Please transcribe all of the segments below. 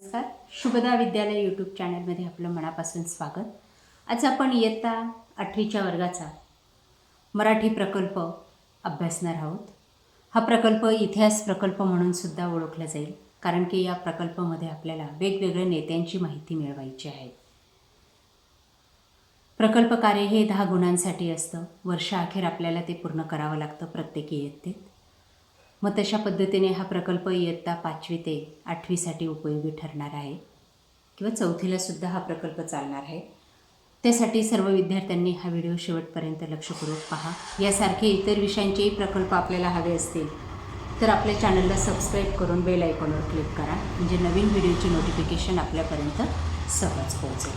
नमस्कार. शुभदा विद्यालय यूट्यूब चॅनलमध्ये आपलं मनापासून स्वागत. आज आपण इयत्ता आठवीच्या वर्गाचा मराठी प्रकल्प अभ्यासणार आहोत. हा प्रकल्प इतिहास प्रकल्प म्हणून सुद्धा ओळखला जाईल कारण की या प्रकल्पामध्ये आपल्याला वेगवेगळ्या नेत्यांची माहिती मिळवायची आहे. प्रकल्प कार्य हे दहा गुणांसाठी असतं. वर्षाअखेर आपल्याला ते पूर्ण करावं लागतं प्रत्येक इयत्तेत. मग तशा पद्धतीने हा प्रकल्प इयत्ता पाचवी ते आठवीसाठी उपयोगी ठरणार आहे. किंवा चौथीलासुद्धा हा प्रकल्प चालणार आहे. त्यासाठी सर्व विद्यार्थ्यांनी हा व्हिडिओ शेवटपर्यंत लक्षपूर्वक पहा. यासारखे इतर विषयांचेही प्रकल्प आपल्याला हवे असतील तर आपल्या चॅनलला सबस्क्राईब करून बेल आयकॉनवर क्लिक करा म्हणजे नवीन व्हिडिओची नोटिफिकेशन आपल्यापर्यंत सहज पोहोचेल.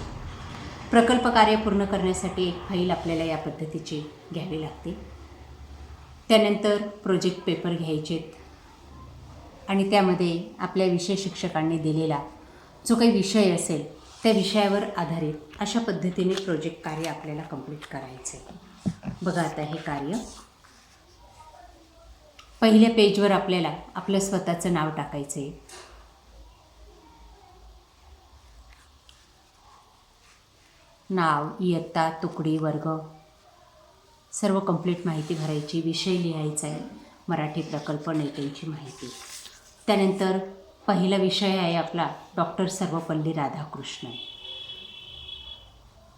प्रकल्प कार्य पूर्ण करण्यासाठी एक फाईल आपल्याला या पद्धतीची घ्यावी लागते. त्यानंतर प्रोजेक्ट पेपर घ्यायचेत. आणि त्यामध्ये आपल्या विषय शिक्षकांनी दिलेला जो काही विषय असेल त्या विषयावर आधारित अशा पद्धतीने प्रोजेक्ट कार्य आपल्याला कंप्लीट करायचं आहे बघा आता हे कार्य. पहिल्या पेजवर आपल्याला आपलं स्वतःचं नाव टाकायचं आहे नाव इयत्ता तुकडी वर्ग. सर्व कंप्लीट माहिती भरायची विषय लिहायचा आहे मराठी प्रकल्प नेत्यांची माहिती. त्यानंतर पहिला विषय आहे आपला डॉक्टर सर्वपल्ली राधाकृष्णन.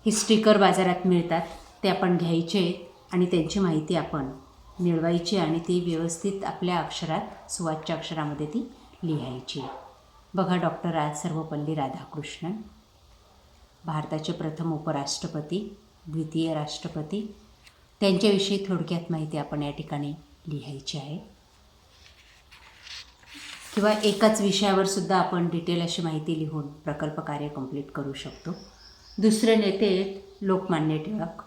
हे स्टिकर बाजारात मिळतात ते आपण घ्यायचे आणि त्यांची माहिती आपण मिळवायची आणि ती व्यवस्थित आपल्या अक्षरात सुवाच्य अक्षरामध्ये ती लिहायची. बघा डॉक्टर राज सर्वपल्ली राधाकृष्णन भारताचे प्रथम उपराष्ट्रपती द्वितीय राष्ट्रपती त्यांच्याविषयी थोडक्यात माहिती आपण या ठिकाणी लिहायची आहे. किंवा एकाच विषयावर सुद्धा आपण डिटेल अशी माहिती लिहून प्रकल्प कार्य कंप्लीट करू शकतो. दुसरे नेते आहेत लोकमान्य टिळक.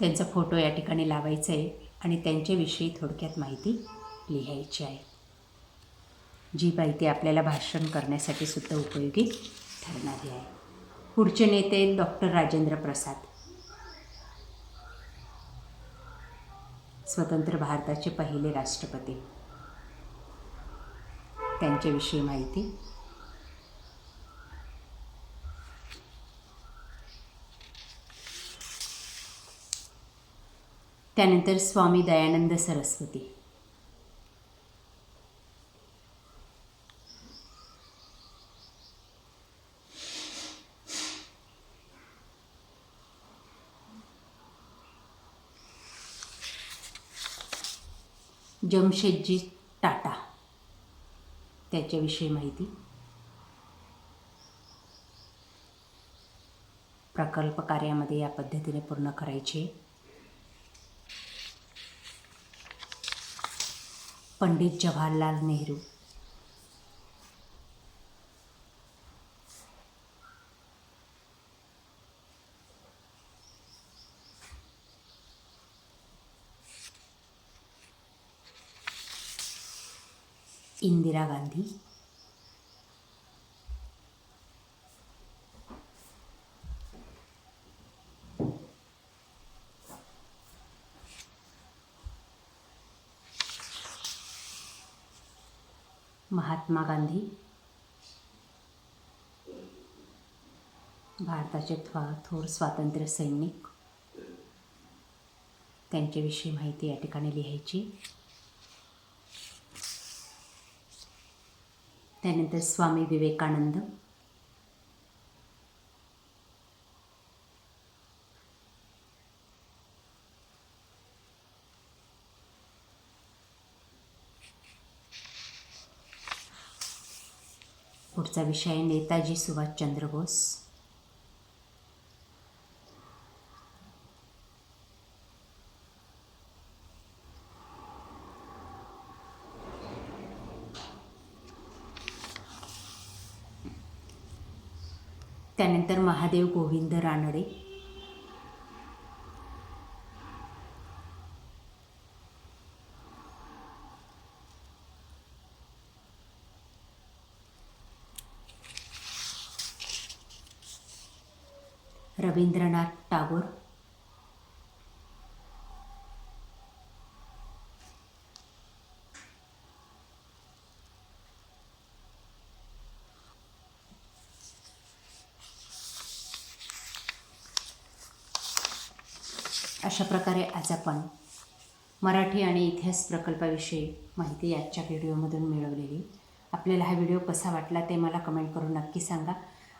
त्यांचा फोटो या ठिकाणी लावायचा आहे आणि त्यांच्याविषयी थोडक्यात माहिती लिहायची आहे. जी माहिती आपल्याला भाषण करण्यासाठी सुद्धा उपयोगी ठरणारी आहे. पुढचे नेते आहेत डॉक्टर राजेंद्र प्रसाद. स्वतंत्र भारताचे पहिले राष्ट्रपती. त्यांच्याविषयी माहिती. त्यानंतर स्वामी दयानंद सरस्वती. जमशेदजी टाटा. त्याच्याविषयी माहिती. प्रकल्प कार्यामध्ये या पद्धतीने पूर्ण करायचे. पंडित जवाहरलाल नेहरू. इंदिरा गांधी. महात्मा गांधी. भारताचे थवा थोर स्वातंत्र्य सैनिक. त्यांच्याविषयी माहिती या ठिकाणी लिहायची. त्यानंतर स्वामी विवेकानंद पुढचा विषय आहे नेताजी सुभाषचंद्र बोस त्यानंतर महादेव गोविंद रानडे. रवींद्रनाथ टागोर. अशा प्रकारे आज आपण मराठी आणि इतिहास प्रकल्पाविषयी माहिती आजच्या व्हिडिओमधून मिळवलेली. आपल्याला हा व्हिडिओ कसा वाटला ते मला कमेंट करून नक्की सांगा.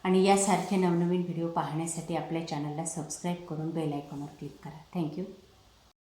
आणि यासारखे नवनवीन व्हिडिओ पाहण्यासाठी आपल्या चॅनलला सबस्क्राईब करून बेल आयकॉनवर क्लिक करा. थँक्यू